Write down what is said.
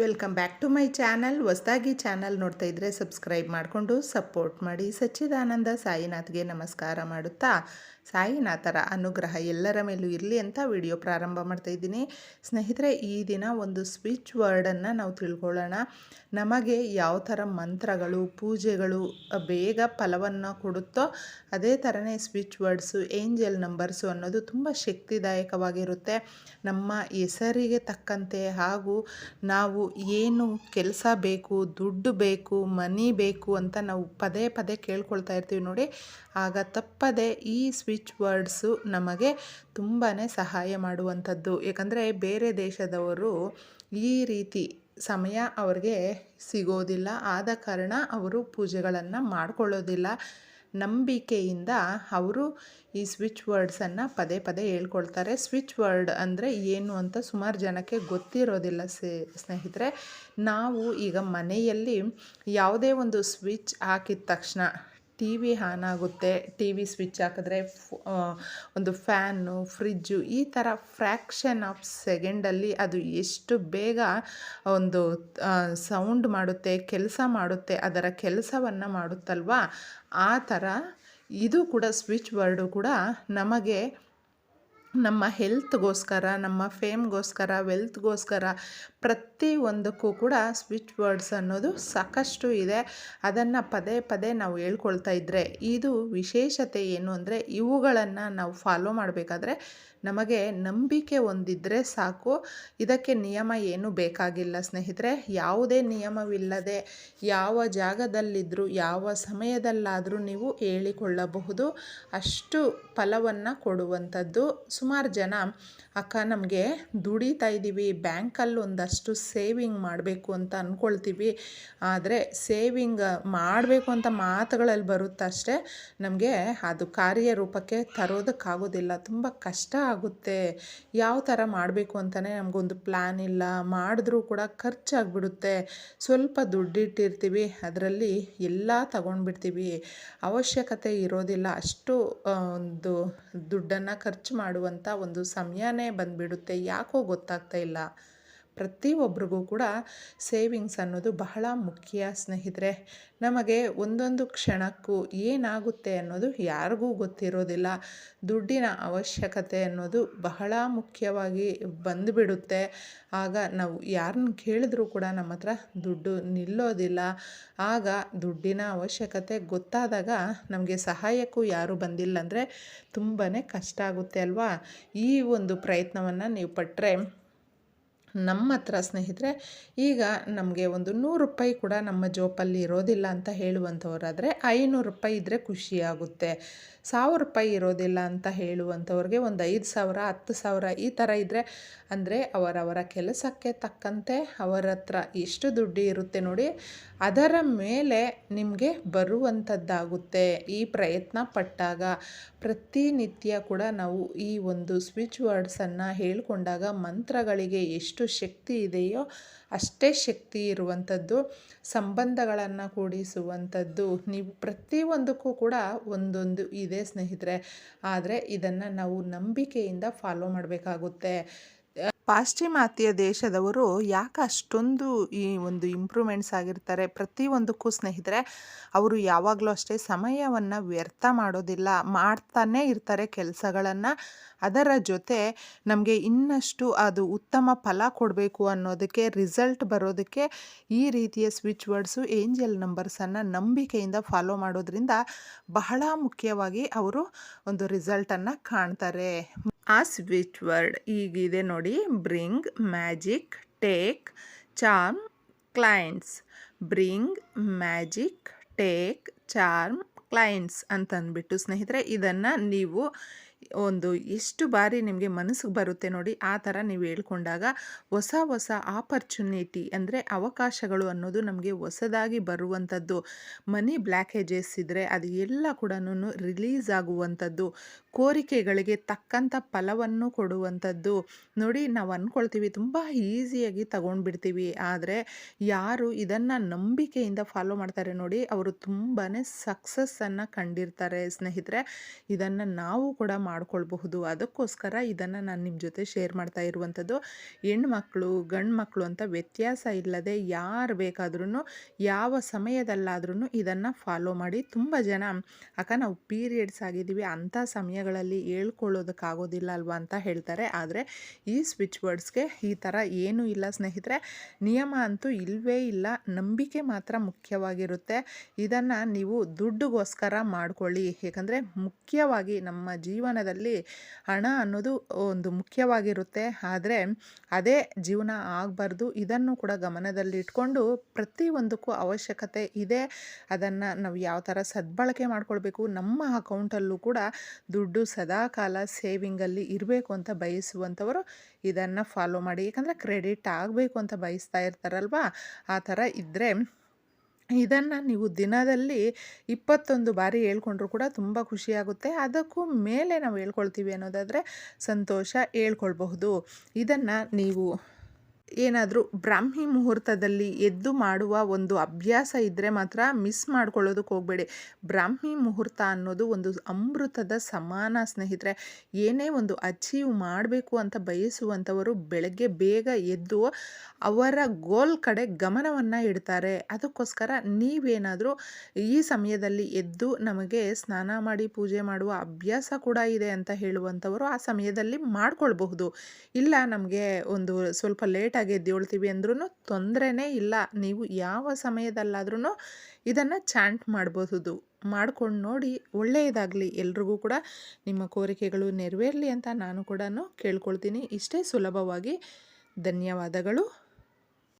Welcome back to my channel. ಹೊಸದಾಗಿ channel ನೋಡ್ತಾ ಇದ್ದರೆ ಸಬ್ಸ್ಕ್ರೈಬ್ ಮಾಡಿಕೊಂಡು ಸಪೋರ್ಟ್ ಮಾಡಿ. ಸಚ್ಚಿದಾನಂದ ಸಾಯಿನಾಥ್ಗೆ ನಮಸ್ಕಾರ ಮಾಡುತ್ತಾ? ಸಾಯಿನಾಥರ ಅನುಗ್ರಹ ಎಲ್ಲರ ಮೇಲೂ ಇರಲಿ ಅಂತ ವಿಡಿಯೋ ಪ್ರಾರಂಭ ಮಾಡ್ತಾ ಇದ್ದೀನಿ. ಸ್ನೇಹಿತರೆ, ಈ ದಿನ ಒಂದು ಸ್ವಿಚ್ ವರ್ಡನ್ನು ನಾವು ತಿಳ್ಕೊಳ್ಳೋಣ. ನಮಗೆ ಯಾವ ಥರ ಮಂತ್ರಗಳು, ಪೂಜೆಗಳು ಬೇಗ ಫಲವನ್ನು ಕೊಡುತ್ತೋ ಅದೇ ಥರನೇ ಸ್ವಿಚ್ ವರ್ಡ್ಸು, ಏಂಜಲ್ ನಂಬರ್ಸು ಅನ್ನೋದು ತುಂಬ ಶಕ್ತಿದಾಯಕವಾಗಿರುತ್ತೆ. ನಮ್ಮ ಹೆಸರಿಗೆ ತಕ್ಕಂತೆ ಹಾಗೂ ನಾವು ಏನು ಕೆಲಸ ಬೇಕು, ದುಡ್ಡು ಬೇಕು, ಮನಿ ಬೇಕು ಅಂತ ನಾವು ಪದೇ ಪದೇ ಕೇಳ್ಕೊಳ್ತಾ ಇರ್ತೀವಿ ನೋಡಿ. ಆಗ ತಪ್ಪದೆ ಈ ಸ್ವಿಚ್ ವರ್ಡ್ಸು ನಮಗೆ ತುಂಬಾ ಸಹಾಯ ಮಾಡುವಂಥದ್ದು. ಯಾಕಂದರೆ ಬೇರೆ ದೇಶದವರು ಈ ರೀತಿ ಸಮಯ ಅವ್ರಿಗೆ ಸಿಗೋದಿಲ್ಲ. ಆದ ಕಾರಣ ಅವರು ಪೂಜೆಗಳನ್ನು ಮಾಡ್ಕೊಳ್ಳೋದಿಲ್ಲ. ನಂಬಿಕೆಯಿಂದ ಅವರು ಈ ಸ್ವಿಚ್ ವರ್ಡ್ಸನ್ನು ಪದೇ ಪದೇ ಹೇಳ್ಕೊಳ್ತಾರೆ. ಸ್ವಿಚ್ ವರ್ಡ್ ಅಂದರೆ ಏನು ಅಂತ ಸುಮಾರು ಜನಕ್ಕೆ ಗೊತ್ತಿರೋದಿಲ್ಲ ಸ್ನೇಹಿತರೆ. ನಾವು ಈಗ ಮನೆಯಲ್ಲಿ ಯಾವುದೇ ಒಂದು ಸ್ವಿಚ್ ಹಾಕಿದ ತಕ್ಷಣ ಟಿ ವಿ ಆನ್ ಆಗುತ್ತೆ ಟಿ ವಿ ಸ್ವಿಚ್ ಹಾಕಿದ್ರೆ ಒಂದು ಫ್ಯಾನು ಫ್ರಿಜ್ಜು ಈ ಥರ ಫ್ರ್ಯಾಕ್ಷನ್ ಆಫ್ ಸೆಕೆಂಡಲ್ಲಿ ಅದು ಎಷ್ಟು ಬೇಗ ಒಂದು ಸೌಂಡ್ ಮಾಡುತ್ತೆ, ಕೆಲಸ ಮಾಡುತ್ತೆ, ಅದರ ಕೆಲಸವನ್ನು ಮಾಡುತ್ತಲ್ವಾ? ಆ ಥರ ಇದು ಕೂಡ ಸ್ವಿಚ್ ಬರ್ಡು ಕೂಡ ನಮಗೆ ನಮ್ಮ ಹೆಲ್ತ್ಗೋಸ್ಕರ ನಮ್ಮ ಫೇಮ್ಗೋಸ್ಕರ ವೆಲ್ತ್ಗೋಸ್ಕರ ಪ್ರತಿ ಒಂದಕ್ಕೂ ಕೂಡ ಸ್ವಿಚ್ ವರ್ಡ್ಸ್ ಅನ್ನೋದು ಸಾಕಷ್ಟು ಇದೆ. ಅದನ್ನು ಪದೇ ಪದೇ ನಾವು ಹೇಳ್ಕೊಳ್ತಾ ಇದ್ದರೆ ಇದು ವಿಶೇಷತೆ ಏನು ಅಂದರೆ ಇವುಗಳನ್ನು ನಾವು ಫಾಲೋ ಮಾಡಬೇಕಾದ್ರೆ ನಮಗೆ ನಂಬಿಕೆ ಒಂದಿದ್ದರೆ ಸಾಕು. ಇದಕ್ಕೆ ನಿಯಮ ಏನೂ ಬೇಕಾಗಿಲ್ಲ ಸ್ನೇಹಿತರೆ. ಯಾವುದೇ ನಿಯಮವಿಲ್ಲದೆ ಯಾವ ಜಾಗದಲ್ಲಿದ್ದರೂ ಯಾವ ಸಮಯದಲ್ಲಾದರೂ ನೀವು ಹೇಳಿಕೊಳ್ಳಬಹುದು. ಅಷ್ಟು ಫಲವನ್ನು ಕೊಡುವಂಥದ್ದು. ಜನ, ಅಕ್ಕ, ನಮಗೆ ದುಡಿತಾ ಇದ್ದೀವಿ ಬ್ಯಾಂಕಲ್ಲಿ ಒಂದಷ್ಟು ಸೇವಿಂಗ್ ಮಾಡಬೇಕು ಅಂತ ಅಂದ್ಕೊಳ್ತೀವಿ ಆದರೆ ಸೇವಿಂಗ್ ಮಾಡಬೇಕು ಅಂತ ಮಾತುಗಳಲ್ಲಿ ಬರುತ್ತಷ್ಟೇ ನಮಗೆ ಅದು ಕಾರ್ಯರೂಪಕ್ಕೆ ತರೋದಕ್ಕಾಗೋದಿಲ್ಲ. ತುಂಬ ಕಷ್ಟ ಆಗುತ್ತೆ. ಯಾವ ಥರ ಮಾಡಬೇಕು ಅಂತಲೇ ನಮಗೊಂದು ಪ್ಲ್ಯಾನ್ ಇಲ್ಲ. ಮಾಡಿದ್ರೂ ಕೂಡ ಖರ್ಚಾಗ್ಬಿಡುತ್ತೆ. ಸ್ವಲ್ಪ ದುಡ್ಡಿಟ್ಟಿರ್ತೀವಿ, ಅದರಲ್ಲಿ ಎಲ್ಲ ತಗೊಂಡ್ಬಿಡ್ತೀವಿ. ಅವಶ್ಯಕತೆ ಇರೋದಿಲ್ಲ. ಅಷ್ಟು ಒಂದು ದುಡ್ಡನ್ನು ಖರ್ಚು ಮಾಡುವಂಥ ಒಂದು ಸಮಯನೇ ಬಂದುಬಿಡುತ್ತೆ. ಯಾಕೋ ಗೊತ್ತಾಗ್ತಾ ಇಲ್ಲ. ಪ್ರತಿಯೊಬ್ಬರಿಗೂ ಕೂಡ ಸೇವಿಂಗ್ಸ್ ಅನ್ನೋದು ಬಹಳ ಮುಖ್ಯ ಸ್ನೇಹಿತರೆ. ನಮಗೆ ಒಂದೊಂದು ಕ್ಷಣಕ್ಕೂ ಏನಾಗುತ್ತೆ ಅನ್ನೋದು ಯಾರಿಗೂ ಗೊತ್ತಿರೋದಿಲ್ಲ. ದುಡ್ಡಿನ ಅವಶ್ಯಕತೆ ಅನ್ನೋದು ಬಹಳ ಮುಖ್ಯವಾಗಿ ಬಂದುಬಿಡುತ್ತೆ. ಆಗ ನಾವು ಯಾರನ್ನ ಕೇಳಿದ್ರೂ ಕೂಡ ನಮ್ಮ ಹತ್ರ ದುಡ್ಡು ನಿಲ್ಲೋದಿಲ್ಲ. ಆಗ ದುಡ್ಡಿನ ಅವಶ್ಯಕತೆ ಗೊತ್ತಾದಾಗ ನಮಗೆ ಸಹಾಯಕ್ಕೂ ಯಾರು ಬಂದಿಲ್ಲ ಅಂದರೆ ತುಂಬಾ ಕಷ್ಟ ಆಗುತ್ತೆ ಅಲ್ವಾ? ಈ ಒಂದು ಪ್ರಯತ್ನವನ್ನು ನೀವು ಪಟ್ಟರೆ ನಮ್ಮ ಹತ್ರ ಸ್ನೇಹಿತರೆ, ಈಗ ನಮಗೆ ಒಂದು ನೂರು ರೂಪಾಯಿ ಕೂಡ ನಮ್ಮ ಜೋಪಲ್ಲಿ ಇರೋದಿಲ್ಲ ಅಂತ ಹೇಳುವಂಥವರಾದರೆ ಐನೂರು ರೂಪಾಯಿ ಇದ್ದರೆ ಖುಷಿಯಾಗುತ್ತೆ ಸಾವಿರ ರೂಪಾಯಿ ಇರೋದಿಲ್ಲ ಅಂತ ಹೇಳುವಂಥವ್ರಿಗೆ ಒಂದು ಐದು ಸಾವಿರ, ಹತ್ತು ಸಾವಿರ ಈ ಥರ ಇದ್ದರೆ ಅಂದರೆ ಅವರವರ ಕೆಲಸಕ್ಕೆ ತಕ್ಕಂತೆ ಅವರ ಹತ್ರ ಎಷ್ಟು ದುಡ್ಡು ಇರುತ್ತೆ ನೋಡಿ, ಅದರ ಮೇಲೆ ನಿಮಗೆ ಬರುವಂಥದ್ದಾಗುತ್ತೆ. ಈ ಪ್ರಯತ್ನ ಪಟ್ಟಾಗ ಪ್ರತಿನಿತ್ಯ ಕೂಡ ನಾವು ಈ ಒಂದು ಸ್ವಿಚ್ ವರ್ಡ್ಸನ್ನು ಹೇಳಿಕೊಂಡಾಗ ಮಂತ್ರಗಳಿಗೆ ಎಷ್ಟು ಶಕ್ತಿ ಇದೆಯೋ ಅಷ್ಟೇ ಶಕ್ತಿ ಇರುವಂಥದ್ದು, ಸಂಬಂಧಗಳನ್ನು ಕೂಡಿಸುವಂಥದ್ದು. ನೀವು ಪ್ರತಿಯೊಂದಕ್ಕೂ ಕೂಡ ಒಂದೊಂದು ಇದೆ ಸ್ನೇಹಿತರೆ. ಆದರೆ ಇದನ್ನು ನಾವು ನಂಬಿಕೆಯಿಂದ ಫಾಲೋ ಮಾಡಬೇಕಾಗುತ್ತೆ. ಪಾಶ್ಚಿಮಾತ್ಯ ದೇಶದವರು ಯಾಕೆ ಅಷ್ಟೊಂದು ಈ ಒಂದು ಇಂಪ್ರೂವ್ಮೆಂಟ್ಸ್ ಆಗಿರ್ತಾರೆ? ಪ್ರತಿಯೊಂದಕ್ಕೂ ಸ್ನೇಹಿತರೆ, ಅವರು ಯಾವಾಗಲೂ ಅಷ್ಟೇ ಸಮಯವನ್ನು ವ್ಯರ್ಥ ಮಾಡೋದಿಲ್ಲ, ಮಾಡ್ತಾನೇ ಇರ್ತಾರೆ ಕೆಲಸಗಳನ್ನು. ಅದರ ಜೊತೆ ನಮಗೆ ಇನ್ನಷ್ಟು ಅದು ಉತ್ತಮ ಫಲ ಕೊಡಬೇಕು ಅನ್ನೋದಕ್ಕೆ ರಿಸಲ್ಟ್ ಬರೋದಕ್ಕೆ ಈ ರೀತಿಯ ಸ್ವಿಚ್ ವರ್ಡ್ಸು ಏಂಜಲ್ ನಂಬರ್ಸನ್ನು ನಂಬಿಕೆಯಿಂದ ಫಾಲೋ ಮಾಡೋದ್ರಿಂದ ಬಹಳ ಮುಖ್ಯವಾಗಿ ಅವರು ಒಂದು ರಿಸಲ್ಟನ್ನು ಕಾಣ್ತಾರೆ. ಆ ಸ್ವಿಚ್ ವರ್ಡ್ ಈಗಿದೆ ನೋಡಿ. Bring magic take charm clients bring magic take charm clients ಅಂತಂದ್ಬಿಟ್ಟು ಸ್ನೇಹಿತರೆ, ಇದನ್ನು ನೀವು ಒಂದು ಎಷ್ಟು ಬಾರಿ ನಿಮಗೆ ಮನಸ್ಸಿಗೆ ಬರುತ್ತೆ ನೋಡಿ, ಆ ಥರ ನೀವು ಹೇಳ್ಕೊಂಡಾಗ ಹೊಸ ಹೊಸ ಆಪರ್ಚುನಿಟಿ ಅಂದರೆ ಅವಕಾಶಗಳು ಅನ್ನೋದು ನಮಗೆ ಹೊಸದಾಗಿ ಬರುವಂಥದ್ದು. ಮನಿ ಬ್ಲ್ಯಾಕೇಜಸ್ ಇದ್ದರೆ ಅದು ಎಲ್ಲ ಕೂಡ ರಿಲೀಸ್ ಆಗುವಂಥದ್ದು. ಕೋರಿಕೆಗಳಿಗೆ ತಕ್ಕಂಥ ಫಲವನ್ನು ಕೊಡುವಂಥದ್ದು. ನೋಡಿ, ನಾವು ಅಂದ್ಕೊಳ್ತೀವಿ ತುಂಬ ಈಸಿಯಾಗಿ ತಗೊಂಡ್ಬಿಡ್ತೀವಿ. ಆದರೆ ಯಾರು ಇದನ್ನು ನಂಬಿಕೆಯಿಂದ ಫಾಲೋ ಮಾಡ್ತಾರೆ ನೋಡಿ, ಅವರು ತುಂಬಾ ಸಕ್ಸಸ್ಸನ್ನು ಕಂಡಿರ್ತಾರೆ ಸ್ನೇಹಿತರೆ. ಇದನ್ನು ನಾವು ಕೂಡ ಮಾಡ್ಕೊಳ್ಬಹುದು. ಅದಕ್ಕೋಸ್ಕರ ಇದನ್ನು ನಾನು ನಿಮ್ಮ ಜೊತೆ ಶೇರ್ ಮಾಡ್ತಾ ಇರುವಂಥದ್ದು ಹೆಣ್ಮಕ್ಳು ಗಂಡು ಮಕ್ಕಳು ಅಂತ ವ್ಯತ್ಯಾಸ ಇಲ್ಲದೆ ಯಾರು ಬೇಕಾದ್ರೂ ಯಾವ ಸಮಯದಲ್ಲಾದ್ರೂ ಇದನ್ನು ಫಾಲೋ ಮಾಡಿ ತುಂಬ ಜನ, ಅಕ್ಕ ನಾವು ಪೀರಿಯಡ್ಸ್ ಆಗಿದ್ದೀವಿ, ಅಂಥ ಸಮಯಗಳಲ್ಲಿ ಹೇಳ್ಕೊಳ್ಳೋದಕ್ಕಾಗೋದಿಲ್ಲ ಅಲ್ವಾ? ಅಂತ ಹೇಳ್ತಾರೆ. ಆದರೆ ಈ ಸ್ವಿಚ್ ವರ್ಡ್ಸ್ಗೆ ಈ ಥರ ಏನೂ ಇಲ್ಲ ಸ್ನೇಹಿತರೆ. ನಿಯಮ ಅಂತೂ ಇಲ್ಲವೇ ಇಲ್ಲ. ನಂಬಿಕೆ ಮಾತ್ರ ಮುಖ್ಯವಾಗಿರುತ್ತೆ. ಇದನ್ನು ನೀವು ದುಡ್ಡುಗೋಸ್ಕರ ಮಾಡಿಕೊಳ್ಳಿ. ಏಕೆಂದರೆ ಮುಖ್ಯವಾಗಿ ನಮ್ಮ ಜೀವನದಲ್ಲಿ ಹಣ ಅನ್ನೋದು ಒಂದು ಮುಖ್ಯವಾಗಿರುತ್ತೆ. ಆದರೆ ಅದೇ ಜೀವನ ಆಗಬಾರ್ದು. ಇದನ್ನು ಕೂಡ ಗಮನದಲ್ಲಿ ಇಟ್ಕೊಂಡು ಪ್ರತಿಯೊಂದಕ್ಕೂ ಅವಶ್ಯಕತೆ ಇದೆ. ಅದನ್ನು ನಾವು ಯಾವ ಥರ ಸದ್ಬಳಕೆ ಮಾಡಿಕೊಳ್ಬೇಕು, ನಮ್ಮ ಅಕೌಂಟಲ್ಲೂ ಕೂಡ ದುಡ್ಡು ಸದಾಕಾಲ ಸೇವಿಂಗಲ್ಲಿ ಇರಬೇಕು ಅಂತ ಬಯಸುವಂಥವರು ಇದನ್ನು ಫಾಲೋ ಮಾಡಿ. ಯಾಕಂದರೆ ಕ್ರೆಡಿಟ್ ಆಗಬೇಕು ಅಂತ ಬಯಸ್ತಾ ಇರ್ತಾರಲ್ವ? ಆ ಥರ ಇದ್ದರೆ ಇದನ್ನು ನೀವು ದಿನದಲ್ಲಿ ಇಪ್ಪತ್ತೊಂದು ಬಾರಿ ಹೇಳ್ಕೊಂಡ್ರು ಕೂಡ ತುಂಬ ಖುಷಿಯಾಗುತ್ತೆ ಅದಕ್ಕೂ ಮೇಲೆ ನಾವು ಹೇಳ್ಕೊಳ್ತೀವಿ ಅನ್ನೋದಾದರೆ ಸಂತೋಷ ಹೇಳ್ಕೊಳ್ಬಹುದು. ಇದನ್ನು ನೀವು ಏನಾದರೂ ಬ್ರಾಹ್ಮಿ ಮುಹೂರ್ತದಲ್ಲಿ ಎದ್ದು ಮಾಡುವ ಒಂದು ಅಭ್ಯಾಸ ಇದ್ದರೆ ಮಾತ್ರ ಮಿಸ್ ಮಾಡ್ಕೊಳ್ಳೋದಕ್ಕೆ ಹೋಗಬೇಡಿ. ಬ್ರಾಹ್ಮಿ ಮುಹೂರ್ತ ಅನ್ನೋದು ಒಂದು ಅಮೃತದ ಸಮಾನ ಸ್ನೇಹಿತರೆ, ಏನೇ ಒಂದು ಅಚೀವ್ ಮಾಡಬೇಕು ಅಂತ ಬಯಸುವಂಥವರು ಬೆಳಗ್ಗೆ ಬೇಗ ಎದ್ದು ಅವರ ಗೋಲ್ ಕಡೆ ಗಮನವನ್ನು ಇಡ್ತಾರೆ. ಅದಕ್ಕೋಸ್ಕರ ನೀವೇನಾದರೂ ಈ ಸಮಯದಲ್ಲಿ ಎದ್ದು ನಮಗೆ ಸ್ನಾನ ಮಾಡಿ ಪೂಜೆ ಮಾಡುವ ಅಭ್ಯಾಸ ಕೂಡ ಇದೆ ಅಂತ ಹೇಳುವಂಥವರು ಆ ಸಮಯದಲ್ಲಿ ಮಾಡ್ಕೊಳ್ಬಹುದು. ಇಲ್ಲ ನಮಗೆ ಒಂದು ಸ್ವಲ್ಪ ಲೇಟಾಗಿ ಎದ್ದೇಳ್ತೀವಿ ಅಂದ್ರೂ ತೊಂದರೆನೇ ಇಲ್ಲ. ನೀವು ಯಾವ ಸಮಯದಲ್ಲಾದ್ರೂ ಇದನ್ನು ಚಾಂಟ್ ಮಾಡಬಹುದು. ಮಾಡ್ಕೊಂಡು ನೋಡಿ ಒಳ್ಳೆಯದಾಗಲಿ. ಎಲ್ರಿಗೂ ಕೂಡ ನಿಮ್ಮ ಕೋರಿಕೆಗಳು ನೆರವೇರಲಿ ಅಂತ ನಾನು ಕೂಡ ಕೇಳ್ಕೊಳ್ತೀನಿ. ಇಷ್ಟೇ ಸುಲಭವಾಗಿ ಧನ್ಯವಾದಗಳು.